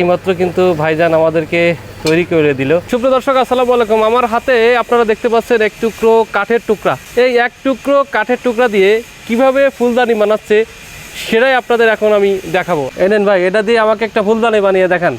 এইমাত্র কিন্তু ভাইজান আমাদেরকে তৈরি করে দিল। সুপ্রিয় দর্শক, আসসালামু আলাইকুম। আমার হাতে আপনারা দেখতে পাচ্ছেন এক টুকরো কাঠের টুকরা। এই এক টুকরো কাঠের টুকরা দিয়ে কীভাবে ফুলদানি বানাচ্ছে, সেটাই আপনাদের এখন আমি দেখাবো। এনেন ভাই, এটা দিয়ে আমাকে একটা ফুলদানি বানিয়ে দেখান।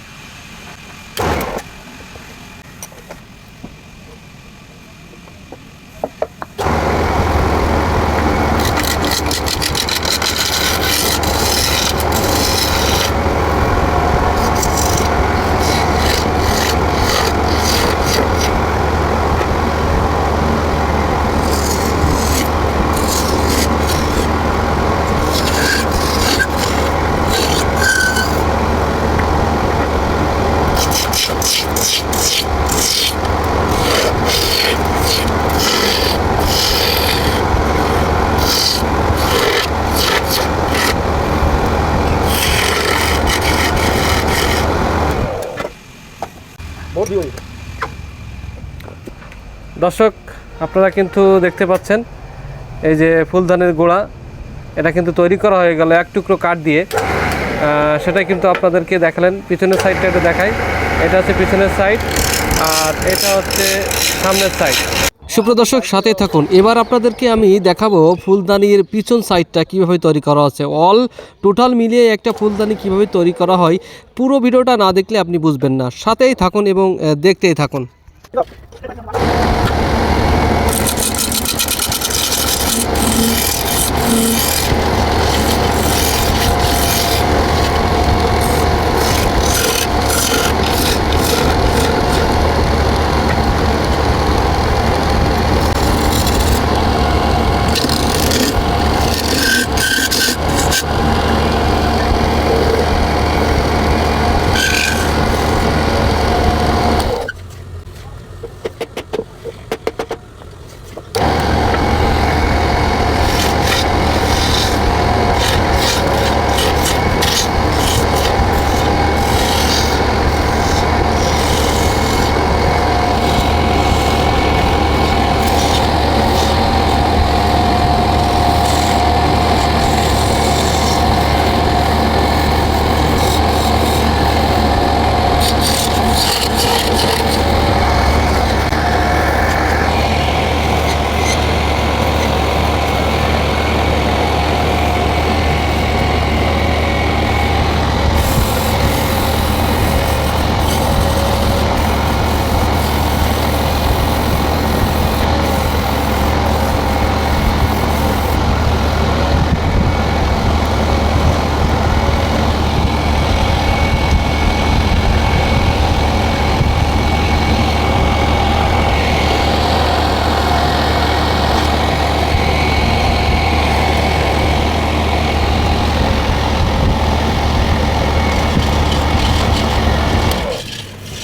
দর্শক, আপনারা কিন্তু দেখতে পাচ্ছেন, এই যে ফুলদানের গোড়া, এটা কিন্তু তৈরি করা হয়ে গেল এক টুকরো কাঠ দিয়ে। সেটা কিন্তু আপনাদেরকে দেখালেন, পিছনের সাইডটা একটু দেখাই। এটা হচ্ছে পিছনের সাইড, আর এটা হচ্ছে সামনের সাইড। সুপ্রদর্শক সাথে থাকুন। এবার আপনাদেরকে আমি দেখাবো ফুলদানির পিছন সাইডটা কীভাবে তৈরি করা হচ্ছে। অল টোটাল মিলিয়ে একটা ফুলদানি কীভাবে তৈরি করা হয়, পুরো ভিডিওটা না দেখলে আপনি বুঝবেন না। সাথেই থাকুন এবং দেখতেই থাকুন।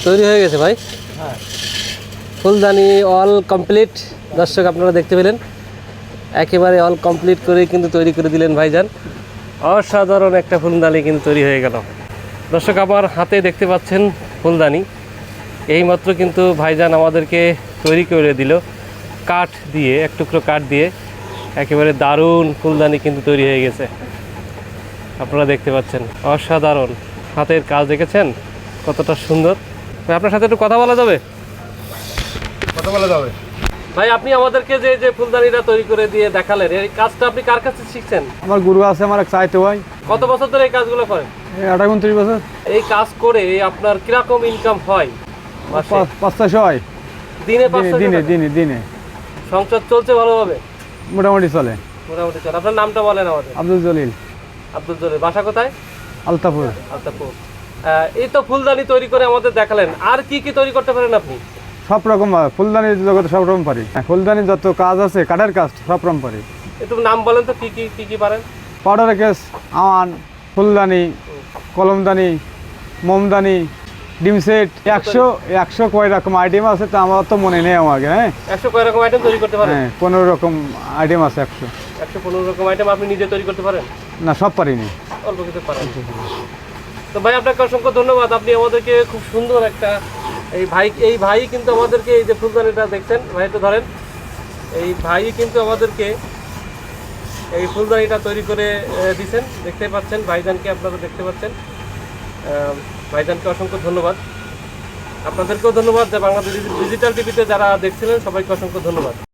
তৈরি হয়ে গেছে ভাই। ফুলদানি অল কমপ্লিট দর্শক, আপনারা দেখতে পেলেন। একেবারে অল কমপ্লিট করে কিন্তু তৈরি করে দিলেন ভাইজান। অসাধারণ একটা ফুলদানি কিন্তু তৈরি হয়ে গেল। দর্শক আমার হাতে দেখতে পাচ্ছেন ফুলদানি। এইমাত্র কিন্তু ভাইজান আমাদেরকে তৈরি করে দিল। কাঠ দিয়ে, এক টুকরো কাঠ দিয়ে একেবারে দারুণ ফুলদানি কিন্তু তৈরি হয়ে গেছে। আপনারা দেখতে পাচ্ছেন, অসাধারণ। হাতের কাজ দেখেছেন? কতটা সুন্দর। ভাই আপনার সাথে একটু কথা বলা যাবে? কথা বলা যাবে। ভাই আপনি আমাদেরকে যে যে ফুলদানিটা তৈরি করে দিয়ে দেখালেন এই কাজটা আপনি কার কাছে শিখছেন? আমার গুরু আছে আমার এক চাইতে ভাই। কত বছর ধরে এই কাজগুলো করেন? এই আঠাশ উনত্রিশ বছর। এই কাজ করে আপনার কীরকম ইনকাম হয়? মাসে? পাঁচ- ছয়শো হয়। দিনে দিনে দিনে দিনে দিনে। সংসার চলছে ভালোভাবে? মোটামুটি চলে। মোটামুটি চলে। আপনার নামটা বলেন আমাদের। আব্দুল জলিল। আব্দুল জলিল। বাসা কোথায়? আলতাপুর। আলতাপুর। এই তো ফুলদানি তৈরি করে আমাদের দেখালেন। আর কি কি তৈরি করতে পারেন আপনি? সব রকম ভাবে, ফুলদানির জগতে সব রকম পারি। হ্যাঁ, ফুলদানির যত কাজ আছে কাঠের কাজ সব রকম পারি। একটু নাম বলেন তো কি কি কি কি পারেন? পাউডার কেস আমান ফুলদানি কলমদানি মোমদানি ডিম সেট একশো একশো কয় রকম আইটেম আছে তো আমার তো মনে নেই আমাকে হ্যাঁ। একশো কয় রকম আইটেম তৈরি করতে পারেন? হ্যাঁ পনেরো রকম আইটেম আছে একশো। একশো পনেরো রকম আইটেম আপনি নিজে তৈরি করতে পারেন? না সব পারিনি। অল্প কিছু পারেন তো ভাই, আপনাকে অসংখ্য ধন্যবাদ। আপনি আমাদেরকে খুব সুন্দর একটা এই ভাই এই ভাই কিন্তু আমাদেরকে এই যে ফুলদানিটা দেখছেন, ভাই, একটু ধরেন। এই ভাই কিন্তু আমাদেরকে এই ফুলদানিটা তৈরি করে দিছেন। দেখতে পাচ্ছেন, ভাইজানকে আপনারা দেখতে পাচ্ছেন। ভাইজানকে অসংখ্য ধন্যবাদ। আপনাদেরকেও ধন্যবাদ যে বাংলাদেশ ডিজিটাল টিভিতে যারা দেখছিলেন, সবাইকে অসংখ্য ধন্যবাদ।